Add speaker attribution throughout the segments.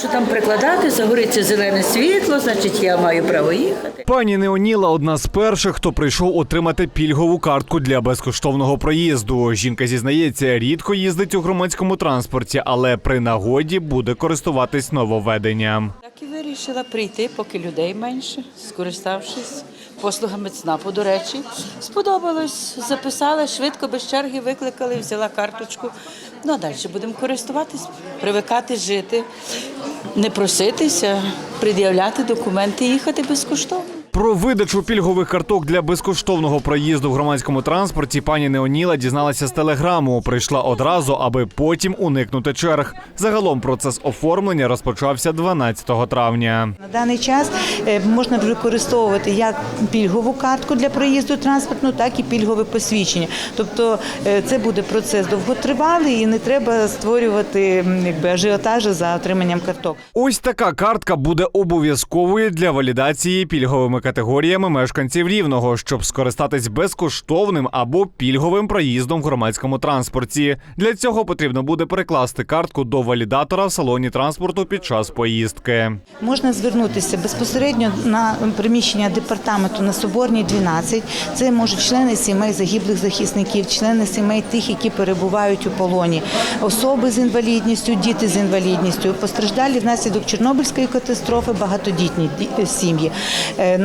Speaker 1: Що там прикладати, загориться зелене світло, значить я маю право їхати.
Speaker 2: Пані Неоніла одна з перших, хто прийшов отримати пільгову картку для безкоштовного проїзду. Жінка зізнається, рідко їздить у громадському транспорті, але при нагоді буде користуватись нововведенням.
Speaker 1: Вирішила прийти, поки людей менше, скориставшись послугами ЦНАПу, до речі. Сподобалось, записала швидко, без черги викликали, взяла карточку. Ну а далі будемо користуватись, привикати жити, не проситися, пред'являти документи їхати безкоштовно.
Speaker 2: Про видачу пільгових карток для безкоштовного проїзду в громадському транспорті пані Неоніла дізналася з телеграму. Прийшла одразу, аби потім уникнути черг. Загалом процес оформлення розпочався 12 травня.
Speaker 3: На даний час е, можна використовувати як пільгову картку для проїзду транспортну, так і пільгове посвідчення. Тобто е, це буде процес довготривалий і не треба створювати якби ажіотажу за отриманням карток.
Speaker 2: Ось така картка буде обов'язковою для валідації пільговими категоріями мешканців рівного, щоб скористатись безкоштовним або пільговим проїздом в громадському транспорті. Для цього потрібно буде перекласти картку до валідатора в салоні транспорту під час поїздки.
Speaker 3: Можна звернутися безпосередньо на приміщення департаменту на Соборній 12. Це можуть члени сімей загиблих захисників, члени сімей тих, які перебувають у полоні, особи з інвалідністю, діти з інвалідністю, постраждалі внаслідок Чорнобильської катастрофи, багатодітні ді- сім'ї.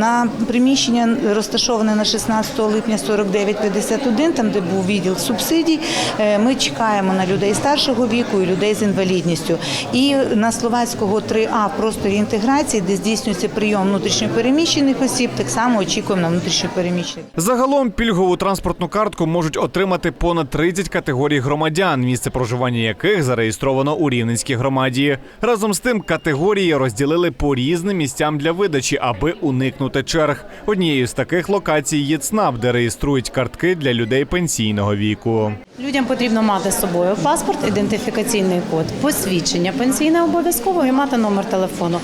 Speaker 3: На приміщення розташоване на 16 липня 4951, там де був відділ субсидій. е, Ми чекаємо на людей старшого віку і людей з інвалідністю. І на Словацького 3А в просторі інтеграції, де здійснюється прийом внутрішньопереміщених осіб, так само очікуємо на внутрішньопереміщених.
Speaker 2: Загалом пільгову транспортну картку можуть отримати понад 30 категорій громадян, місце проживання яких зареєстровано у Рівненській громаді. Разом з тим категорії розділили по різним місцям для видачі, аби уникнути черг. Однією з таких локацій є ЦНАП, де реєструють картки для людей пенсійного віку.
Speaker 4: Людям потрібно мати з собою паспорт, ідентифікаційний код, посвідчення пенсійне обов'язково і мати номер телефону.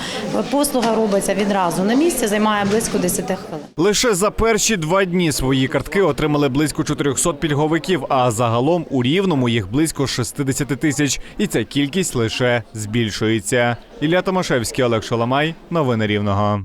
Speaker 4: Послуга робиться відразу на місці, займає близько 10 хвилин.
Speaker 2: Лише за перші два дні свої картки отримали близько 400 пільговиків, а загалом у рівному їх близько 60 тисяч. І ця кількість лише збільшується. Ілля Томашевський, Олег Шаламай. Новини Рівного.